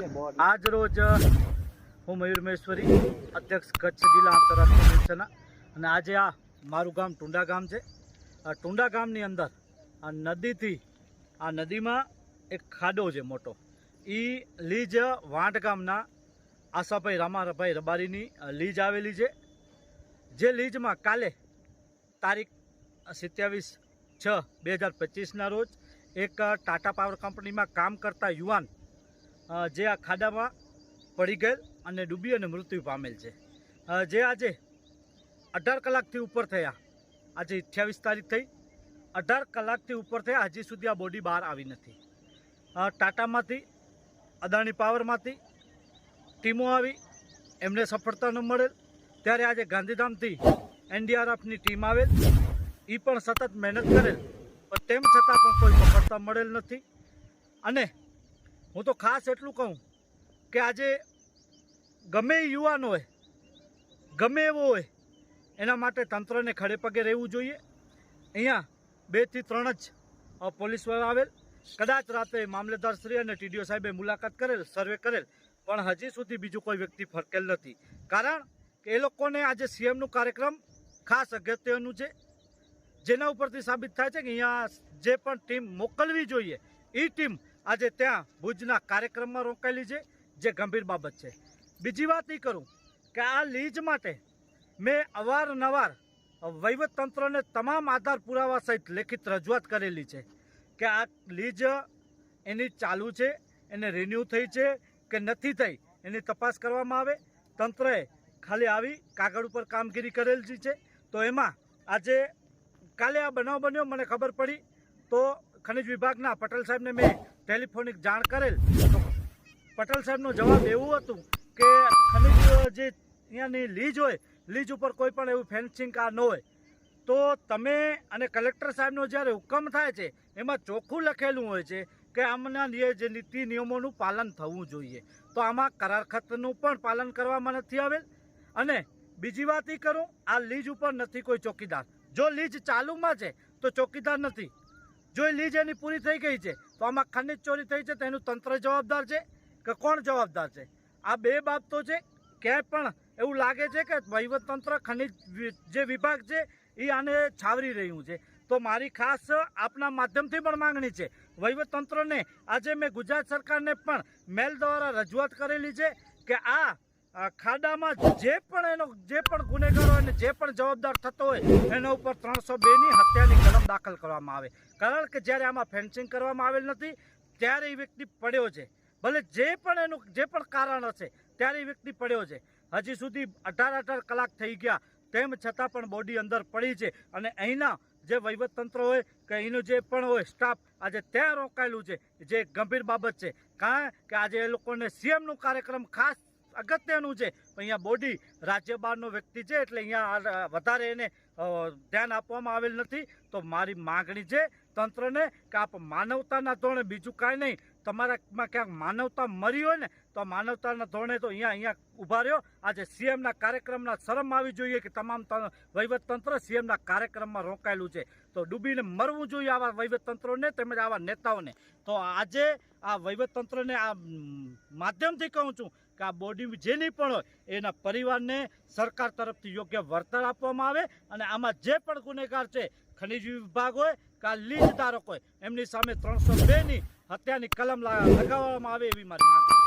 આજ રોજ હું મયુર મહેશ્વરી અધ્યક્ષ કચ્છ જિલ્લા આંતરરાષ્ટ્રીય મિશનના અને આજે આ મારું ગામ ટુંડા ગામ છે. આ ટુંડા ગામની અંદર, આ નદીથી, આ નદીમાં એક ખાડો છે મોટો. એ લીજ વાંટ ગામના આશાભાઈ, રામાભાઈ રબારીની લીજ આવેલી છે. જે લીજમાં કાલે તારીખ સત્યાવીસ છ બે હજાર પચીસના રોજ એક ટાટા પાવર કંપનીમાં કામ કરતા યુવાન જે આ ખાડામાં પડી ગયેલ અને ડૂબી અને મૃત્યુ પામેલ છે. જે આજે અઢાર કલાકથી ઉપર થયા. આજે અઠ્યાવીસ તારીખ થઈ. અઢાર કલાકથી ઉપર થયા. હજી સુધી આ બોડી બહાર આવી નથી. ટાટામાંથી, અદાણી પાવરમાંથી ટીમો આવી. એમને સફળતા ન મળેલ. ત્યારે આજે ગાંધીધામથી એનડીઆરએફની ટીમ આવેલ. એ પણ સતત મહેનત કરેલ. પણ તેમ છતાં પણ કોઈ સફળતા મળેલ નથી. અને હું તો ખાસ એટલું કહું કે આજે ગમે યુવાન હોય, ગમે એવો હોય, એના માટે તંત્રને ખડે પગે રહેવું જોઈએ. અહીંયા બેથી ત્રણ જ પોલીસવાળા આવેલ. કદાચ રાતે મામલેદારશ્રી અને ટીડીઓ સાહેબે મુલાકાત કરેલ, સર્વે કરેલ, પણ હજી સુધી બીજું કોઈ વ્યક્તિ ફરકેલ નથી. કારણ કે એ લોકોને આજે સીએમનું કાર્યક્રમ ખાસ અગત્યનું છે. જેના ઉપરથી સાબિત થાય છે કે અહીંયા જે પણ ટીમ મોકલવી જોઈએ એ ટીમ આજે ત્યાં ભુજના કાર્યક્રમમાં રોકાયેલી છે, જે ગંભીર બાબત છે. બીજી વાત એ કરું કે આ લીજ માટે મેં અવારનવાર વહીવટતંત્રને તમામ આધાર પુરાવા સહિત લેખિત રજૂઆત કરેલી છે કે આ લીજ એની ચાલુ છે, એને રિન્યૂ થઈ છે કે નથી થઈ એની તપાસ કરવામાં આવે. તંત્રએ ખાલી આવી કાગળ ઉપર કામગીરી કરેલી છે. તો એમાં આજે કાલે આ બનાવ બન્યો, મને ખબર પડી. તો ખનિજ વિભાગના પટેલ સાહેબને મેં ટેલિફોનિક જાણ કરેલ. તો પટેલ સાહેબનો જવાબ એવું હતું કે ખનિજ જે અહીંયાની લીજ હોય લીજ ઉપર કોઈ પણ એવું ફેન્સિંગ આ ન હોય. તો તમે અને કલેક્ટર સાહેબનો જ્યારે હુકમ થાય છે, એમાં ચોખ્ખું લખેલું હોય છે કે આમના જે નીતિ નિયમોનું પાલન થવું જોઈએ. તો આમાં કરાર ખતનું પણ પાલન કરવામાં નથી આવેલ. અને બીજી વાત એ કરું, આ લીજ ઉપર નથી કોઈ ચોકીદાર. જો લીજ ચાલુમાં છે, તો ચોકીદાર નથી. જો એ લીજ એની પૂરી થઈ ગઈ છે. તો આમાં ખનિજ ચોરી થઈ છે તેનું તંત્ર જવાબદાર છે કે કોણ જવાબદાર છે? આ બે બાબતો છે. ક્યાંય પણ એવું લાગે છે કે વહીવટતંત્ર, ખનિજ જે વિભાગ છે એ આને છાવરી રહ્યું છે. તો મારી ખાસ આપના માધ્યમથી પણ માંગણી છે. વહીવટતંત્રને આજે મેં ગુજરાત સરકારને પણ મેલ દ્વારા રજૂઆત કરેલી છે કે આ ખાડામાં જે પણ એનો, જે પણ ગુનેગારો અને જે પણ જવાબદાર થતો હોય, એના ઉપર ત્રણસો બેની હત્યાની કલમ દાખલ કરવામાં આવે. કારણ કે જ્યારે આમાં ફેન્સિંગ કરવામાં આવેલ નથી, ત્યારે એ વ્યક્તિ પડ્યો છે. ભલે જે પણ એનું, જે પણ કારણ હશે, ત્યારે એ વ્યક્તિ પડ્યો છે. હજી સુધી અઢાર અઢાર કલાક થઈ ગયા, તેમ છતાં પણ બોડી અંદર પડી છે અને અહીંના જે વહીવટતંત્ર હોય કે અહીંનું જે પણ હોય સ્ટાફ આજે ત્યાં રોકાયેલું છે. જે ગંભીર બાબત છે. કારણ કે આજે એ લોકોને સીએમનું કાર્યક્રમ ખાસ અગત્યનું છે. અહીંયા બોડી રાજ્ય બહારનો વ્યક્તિ છે એટલે અહીંયા વધારે એને ધ્યાન આપવામાં આવેલ નથી. તો મારી માગણી છે તંત્રને કે આપ માનવતાના ધોરણે, બીજું કાંઈ નહીં, તમારામાં ક્યાંક માનવતા મરી હોય ને, તો માનવતાના ધોરણે તો અહીંયા અહીંયા ઊભા રહ્યો. આજે સીએમના કાર્યક્રમના શરમ આવી જોઈએ કે તમામ વહીવટતંત્ર સીએમના કાર્યક્રમમાં રોકાયેલું છે. તો ડૂબીને મરવું જોઈએ આવા વહીવટતંત્રોને તેમજ આવા નેતાઓને. તો આજે આ વહીવટતંત્રને આ માધ્યમથી કહું છું કે આ બોડી જેની પણ હોય, એના પરિવારને સરકાર તરફથી યોગ્ય વળતર આપવામાં આવે અને આમાં જે પણ ગુનેગાર છે, ખનિજ વિભાગ હોય કે આ લીજ ધારક હોય, એમની સામે ત્રણસો બેની હત્યાની કલમ લગાવવામાં આવે એવી મારી માંગ